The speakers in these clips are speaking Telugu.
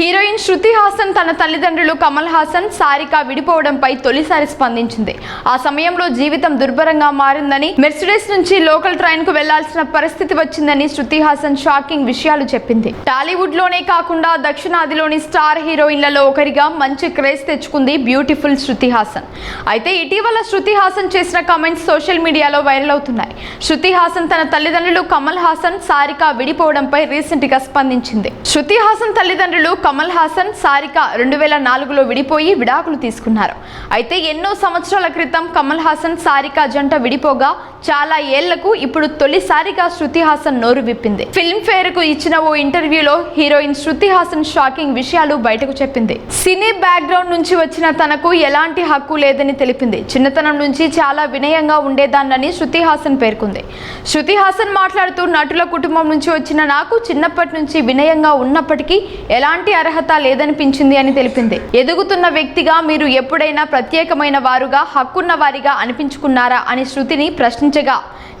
హీరోయిన్ శృతి హాసన్ తన తల్లిదండ్రులు కమల్ హాసన్ సారిక విడిపోవడంపై తొలిసారి స్పందించింది. ఆ సమయంలో జీవితం దుర్భరంగా మారిందని మెర్సిడెస్ నుంచి లోకల్ ట్రైన్కు వెళ్ళాల్సిన పరిస్థితి వచ్చిందని శృతి హాసన్ షాకింగ్ విషయాలు చెప్పింది. టాలీవుడ్లోనే కాకుండా దక్షిణాదిలోని స్టార్ హీరోయిన్లలో ఒకరిగా మంచి క్రేజ్ తెచ్చుకుంది బ్యూటిఫుల్ శృతి హాసన్. అయితే ఇటీవల శృతి హాసన్ చేసిన కామెంట్స్ సోషల్ మీడియాలో వైరల్ అవుతున్నాయి. శృతి హాసన్ తన తల్లిదండ్రులు కమల్ హాసన్ సారిక విడిపోవడంపై రీసెంట్గా స్పందించింది. శృతి హాసన్ తల్లిదండ్రులు కమల్ హాసన్ సారిక రెండు వేల నాలుగులో విడిపోయి విడాకులు తీసుకున్నారు. అయితే ఎన్నో సంవత్సరాల క్రితం కమల్ హాసన్ సారిక జంట విడిపోగా చాలా ఏళ్ళకు ఇప్పుడు తొలిసారిగా శృతి హాసన్ నోరు విప్పింది. ఫిల్మ్ఫేర్కు ఇచ్చిన ఓ ఇంటర్వ్యూలో హీరోయిన్ శృతి హాసన్ షాకింగ్ విషయాలు బయటకు చెప్పింది. సినీ బ్యాక్గ్రౌండ్ నుంచి వచ్చిన తనకు ఎలాంటి హక్కు లేదని తెలిపింది. చిన్నతనం నుంచి చాలా వినయంగా ఉండేదాన్నని శృతి హాసన్ పేర్కొంది. శృతి హాసన్ మాట్లాడుతూ నటుల కుటుంబం నుంచి వచ్చిన నాకు చిన్నప్పటి నుంచి వినయంగా ఉన్నప్పటికీ ఎలాంటి అర్హత లేదనిపించింది అని తెలిపింది. ఎదుగుతున్న వ్యక్తిగా మీరు ఎప్పుడైనా ప్రత్యేకమైన వారుగా హక్కున్న వారిగా అనిపించుకున్నారా అని శృతిని ప్రశ్నించగా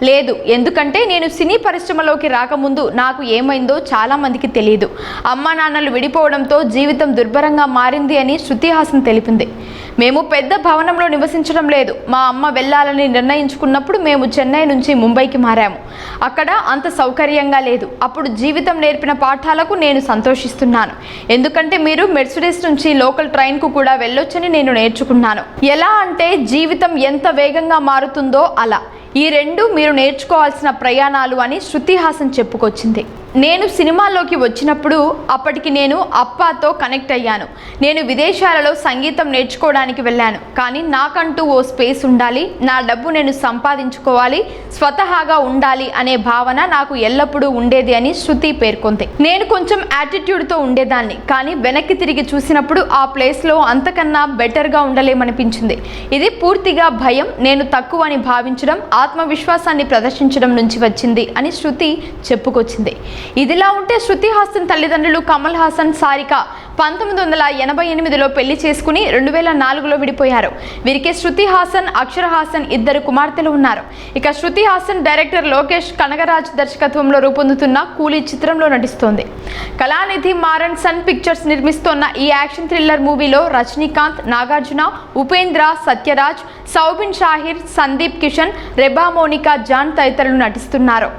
లేదు ఎందుకంటే నేను సినీ పరిశ్రమలోకి రాకముందు నాకు ఏమైందో చాలామందికి తెలియదు అమ్మా నాన్నలు విడిపోవడంతో జీవితం దుర్భరంగా మారింది అని శృతి హాసన్ తెలిపింది. మేము పెద్ద భవనంలో నివసించడం లేదు. మా అమ్మ వెళ్ళాలని నిర్ణయించుకున్నప్పుడు మేము చెన్నై నుంచి ముంబైకి మారాము. అక్కడ అంత సౌకర్యంగా లేదు. అప్పుడు జీవితం నేర్పిన పాఠాలకు నేను సంతోషిస్తున్నాను. ఎందుకంటే మీరు మెర్సిడెస్ నుంచి లోకల్ ట్రైన్కు కూడా వెళ్ళొచ్చని నేను నేర్చుకున్నాను. ఎలా అంటే జీవితం ఎంత వేగంగా మారుతుందో అలా. ఈ రెండు మీరు నేర్చుకోవాల్సిన ప్రయాణాలు అని శృతిహాసన్ చెప్పుకొచ్చింది. నేను సినిమాల్లోకి వచ్చినప్పుడు అప్పటికి నేను అప్పాతో కనెక్ట్ అయ్యాను. నేను విదేశాలలో సంగీతం నేర్చుకోవడానికి వెళ్ళాను. కానీ నాకంటూ ఓ స్పేస్ ఉండాలి. నా డబ్బు నేను సంపాదించుకోవాలి. స్వతహాగా ఉండాలి అనే భావన నాకు ఎల్లప్పుడూ ఉండేది అని శృతి పేర్కొంది. నేను కొంచెం యాటిట్యూడ్తో ఉండేదాన్ని. కానీ వెనక్కి తిరిగి చూసినప్పుడు ఆ ప్లేస్లో అంతకన్నా బెటర్గా ఉండలేమనిపించింది. ఇది పూర్తిగా భయం నేను తక్కువ అని భావించడం ఆత్మవిశ్వాసాన్ని ప్రదర్శించడం నుంచి వచ్చింది అని శృతి చెప్పుకొచ్చింది. ఇదిలా ఉంటే శృతి హాసన్ తల్లిదండ్రులు కమల్ హాసన్ సారిక పంతొమ్మిది వందల ఎనభై ఎనిమిదిలో పెళ్ళి చేసుకుని రెండు వేల నాలుగులో విడిపోయారు. వీరికి శృతి హాసన్ అక్షర హాసన్ ఇద్దరు కుమార్తెలు ఉన్నారు. ఇక శృతి హాసన్ డైరెక్టర్ లోకేష్ కనగరాజ్ దర్శకత్వంలో రూపొందుతున్న కూలీ చిత్రంలో నటిస్తోంది. కళానిధి మారన్ సన్ పిక్చర్స్ నిర్మిస్తోన్న ఈ యాక్షన్ థ్రిల్లర్ మూవీలో రజనీకాంత్ నాగార్జున ఉపేంద్ర సత్యరాజ్ సౌబిన్ షాహిర్ సందీప్ కిషన్ రెబా మోనికా జాన్ తదితరులు నటిస్తున్నారు.